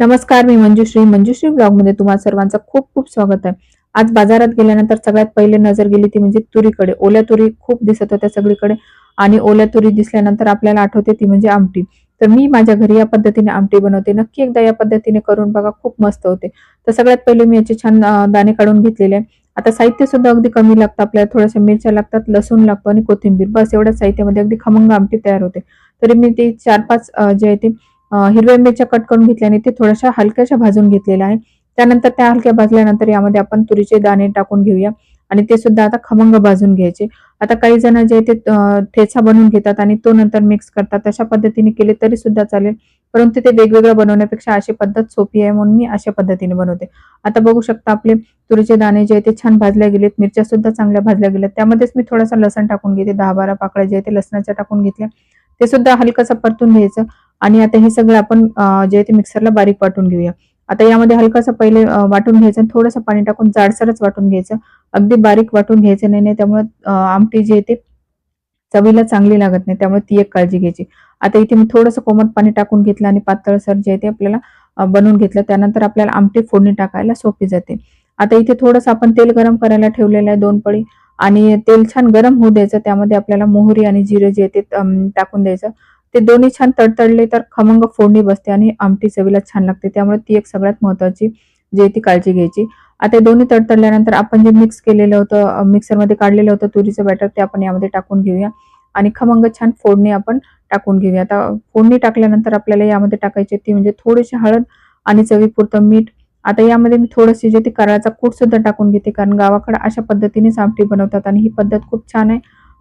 नमस्कार मी मंजुश्री. मंजुश्री ब्लॉगमध्ये तुम्हाला सर्वांचं खूप खूप स्वागत आहे. आज बाजारात गेल्यानंतर सगळ्यात पहिले नजर गेली ती म्हणजे तुरीकडे. ओल्या तुरी खूप दिसत होत्या सगळीकडे आणि ओल्या तुरी दिसल्यानंतर आपल्याला आठवते ती म्हणजे आमटी. तर मी माझ्या घरी या पद्धतीने आमटी बनवते. नक्की एकदा या पद्धतीने करून बघा खूप मस्त होते. तर सगळ्यात पहिले मी याचे छान दाणे काढून घेतलेले आहे. आता साहित्य सुद्धा अगदी कमी लागतं आपल्याला थोड्याशा मिरच्या लागतात लसूण लागतो आणि कोथिंबीर. बस एवढ्या साहित्यामध्ये अगदी खमंग आमटी तयार होते. तरी मी ते चार पाच जे आहे ते हिरव्या मिरच्या कट करून घेतल्याने ते थोड्याशा हलक्याशा भाजून घेतलेल्या आहे. त्यानंतर त्या हलक्या भाजल्यानंतर यामध्ये आपण तुरीचे दाणे टाकून घेऊया. आणि ते सुद्धा आता खमंग भाजून घ्यायचे. आता काही जण जे ते ठेचा बनवून घेतात आणि तो नंतर मिक्स करतात. तशा पद्धतीने केले तरी सुद्धा चालेल. परंतु ते वेगवेगळं बनवण्यापेक्षा अशी पद्धत सोपी आहे म्हणून मी अशा पद्धतीने बनवते. आता बघू शकता आपले तुरीचे दाणे जे आहे ते छान भाजल्या गेलेत. मिरच्या सुद्धा चांगल्या भाजल्या गेल्यात. त्यामध्येच मी थोडासा लसण टाकून घेते. दहा बारा पाकळ्या जे आहे ते लसणाच्या टाकून घेतल्या. ते सुद्धा हलकंसं परतून घ्यायचं. आणि आता हे सगळं आपण जे ते मिक्सरला बारीक वाटून घेऊया. आता यामध्ये हलकंसं पहिले वाटून घ्यायचं आणि थोडंसं पाणी टाकून जाडसरच वाटून घ्यायचं. अगदी बारीक वाटून घ्यायचं नाही नाही त्यामुळे आमटी जी आहे ते चवीला चांगली लागत नाही त्यामुळे ती एक काळजी घ्यायची. आता इथे मी थोडंसं कोमट पाणी टाकून घेतलं आणि पातळसर जे ते आपल्याला बनवून घेतलं. त्यानंतर आपल्याला आमटी फोडणी टाकायला सोपी जाते. आता इथे थोडंसं आपण तेल गरम करायला ठेवलेलं आहे दोन पळी आणि तेल छान गरम होऊ द्यायचं. त्यामध्ये आपल्याला मोहरी आणि जिरे जे ते टाकून द्यायचं. ते दोन्ही छान तडतडले तर खमंग फोडणी बसते आणि आमटी चवीला छान लागते. त्यामुळे ती एक सगळ्यात महत्वाची जे ती काळजी घ्यायची. आता दोन्ही तडतडल्यानंतर आपण जे मिक्स केलेलं होतं मिक्सरमध्ये काढलेलं होतं तुरीचं बॅटर ते आपण यामध्ये टाकून घेऊया. आणि खमंग छान फोडणी आपण टाकून घेऊया. आता फोडणी टाकल्यानंतर आपल्याला यामध्ये टाकायची ती म्हणजे थोडीशी हळद आणि चवीपुरतं मीठ. आता यामध्ये मी थोडंशी जे ती कराळाचा कूट सुद्धा टाकून घेते कारण गावाकडे अशा पद्धतीनेच आमटी बनवतात आणि ही पद्धत खूप छान आहे.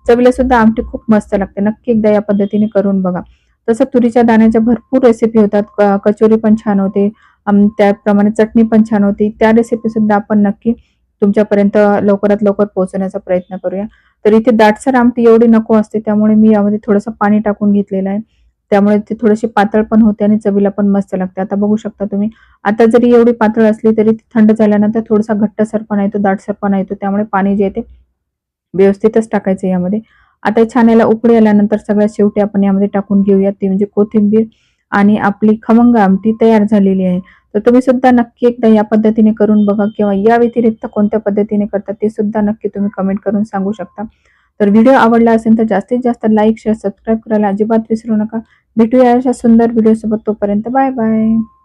चवीला सुद्धा आमटी खूप मस्त लागते. नक्की एकदा या पद्धतीने करून बघा. तसं तुरीच्या दाण्याच्या भरपूर रेसिपी होतात. क- कचोरी पण छान होते. त्याप्रमाणे चटणी पण छान होती. त्या रेसिपी सुद्धा आपण नक्की तुमच्यापर्यंत लवकरात लवकर पोहोचवण्याचा प्रयत्न करूया. तर इथे दाटसर आमटी एवढी नको असते. त्यामुळे मी यामध्ये थोडंसं पाणी टाकून घेतलेलं आहे. त्यामुळे ती थोडीशी पातळ पण होते आणि चवीला पण मस्त लागते. आता बघू शकता तुम्ही. आता जरी एवढी पातळ असली तरी ती थंड झाल्यानंतर थोडासा घट्टसरपणा येतो दाटसरपणा येतो त्यामुळे पाणी जे आहे ते व्यवस्थितच टाकायचं यामध्ये. आता छान याला उकळी आल्यानंतर सगळ्यात शेवटी आपण यामध्ये टाकून घेऊया ती म्हणजे कोथिंबीर आणि आपली खमंग आमटी तयार झालेली आहे. तर तुम्ही सुद्धा नक्की एकदा या पद्धतीने करून बघा किंवा या व्यतिरिक्त कोणत्या पद्धतीने करतात ते सुद्धा नक्की तुम्ही कमेंट करून सांगू शकता. तर व्हिडिओ आवडला असेल तर जास्तीत जास्त लाईक शेअर सबस्क्राईब करायला अजिबात विसरू नका. भेटूया अशा सुंदर व्हिडिओ सोबत तोपर्यंत. Bye bye